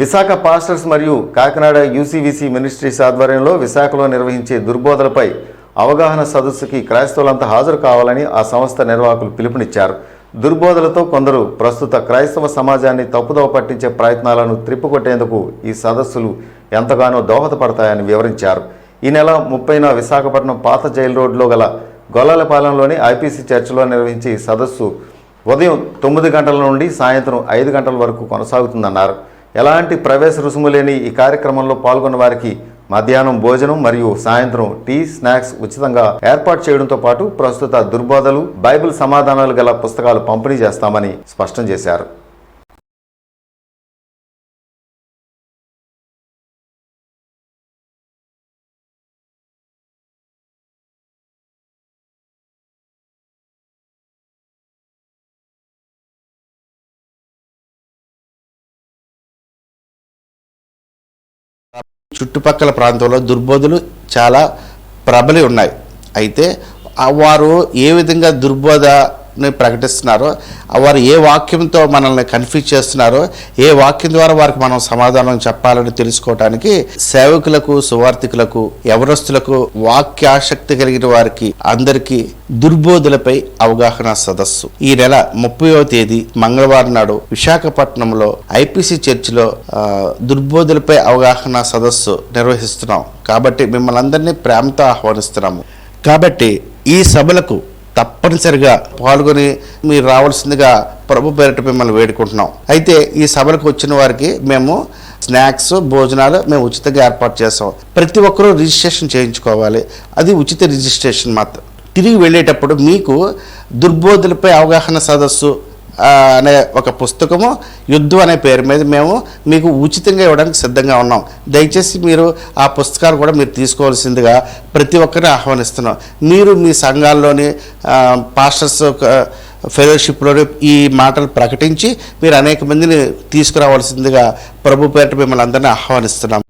Visakha pastors మరియు Kakinada యూసీవీసీ ministries ఆధ్వర్యంలో విశాఖలో నిర్వహించే దుర్బోధలపై అవగాహన సదస్సుకి క్రైస్తవులంతా హాజరు కావాలని ఆ సంస్థ నిర్వాహకులు పిలుపునిచ్చారు. దుర్బోధలతో కొందరు ప్రస్తుత క్రైస్తవ సమాజాన్ని తప్పుదోవ పట్టించే ప్రయత్నాలను త్రిప్పుకొట్టేందుకు ఈ సదస్సులు ఎంతగానో దోహదపడతాయని వివరించారు. ఈ నెల ముప్పైన విశాఖపట్నం పాత జైలు రోడ్లో గల గొల్లలపాలెంలోని ఐపీసీ చర్చిలో నిర్వహించే ఈ సదస్సు ఉదయం తొమ్మిది గంటల నుండి సాయంత్రం ఐదు గంటల వరకు కొనసాగుతుందన్నారు. ఎలాంటి ప్రవేశ రుసుము లేని ఈ కార్యక్రమంలో పాల్గొన్న వారికి మధ్యాహ్నం భోజనం మరియు సాయంత్రం టీ స్నాక్స్ ఉచితంగా ఏర్పాటు చేయడంతో పాటు ప్రస్తుత దుర్బోధలు బైబిల్ సమాధానాలు గల పుస్తకాలు పంపిణీ చేస్తామని స్పష్టం చేశారు. చుట్టుపక్కల ప్రాంతంలో దుర్బోధులు చాలా ప్రబలి ఉన్నాయి. అయితే వారు ఏ విధంగా దుర్బోధ ప్రకటిస్తున్నారో వారు ఏ వాక్యంతో మనల్ని కన్ఫ్యూజ్ చేస్తున్నారో ఏ వాక్యం ద్వారా వారికి మనం సమాధానం చెప్పాలని తెలుసుకోవటానికి సేవకులకు సువార్థికులకు ఎవరస్తులకు వాక్యాసక్తి కలిగిన వారికి అందరికీ దుర్బోధులపై అవగాహన సదస్సు. ఈ నెల ముప్పయో తేదీ మంగళవారం నాడు విశాఖపట్నంలో ఐపీసీ చర్చిలో దుర్బోధులపై అవగాహన సదస్సు నిర్వహిస్తున్నాం. కాబట్టి మిమ్మల్ని అందరినీ ప్రేమతో ఆహ్వానిస్తున్నాము. కాబట్టి ఈ సభలకు తప్పనిసరిగా పాల్గొని మీరు రావాల్సిందిగా ప్రభు పేరిట మిమ్మల్ని వేడుకుంటున్నాం. అయితే ఈ సభలకు వచ్చిన వారికి మేము స్నాక్స్ భోజనాలు మేము ఉచితంగా ఏర్పాటు చేస్తాం. ప్రతి ఒక్కరూ రిజిస్ట్రేషన్ చేయించుకోవాలి. అది ఉచిత రిజిస్ట్రేషన్ మాత్రం. తిరిగి వెళ్ళేటప్పుడు మీకు దుర్బోధులపై అవగాహన సదస్సు అనే ఒక పుస్తకము యుద్ధం అనే పేరు మీద మేము మీకు ఉచితంగా ఇవ్వడానికి సిద్ధంగా ఉన్నాం. దయచేసి మీరు ఆ పుస్తకాలు కూడా మీరు తీసుకోవాల్సిందిగా ప్రతి ఒక్కరిని ఆహ్వానిస్తున్నాం. మీరు మీ సంఘాల్లోని పాస్టర్స్ ఆ, ఫెలోషిప్లోని ఈ మాటలు ప్రకటించి మీరు అనేక మందిని తీసుకురావాల్సిందిగా ప్రభు పేరిట మిమ్మల్ని అందరినీ ఆహ్వానిస్తున్నాం.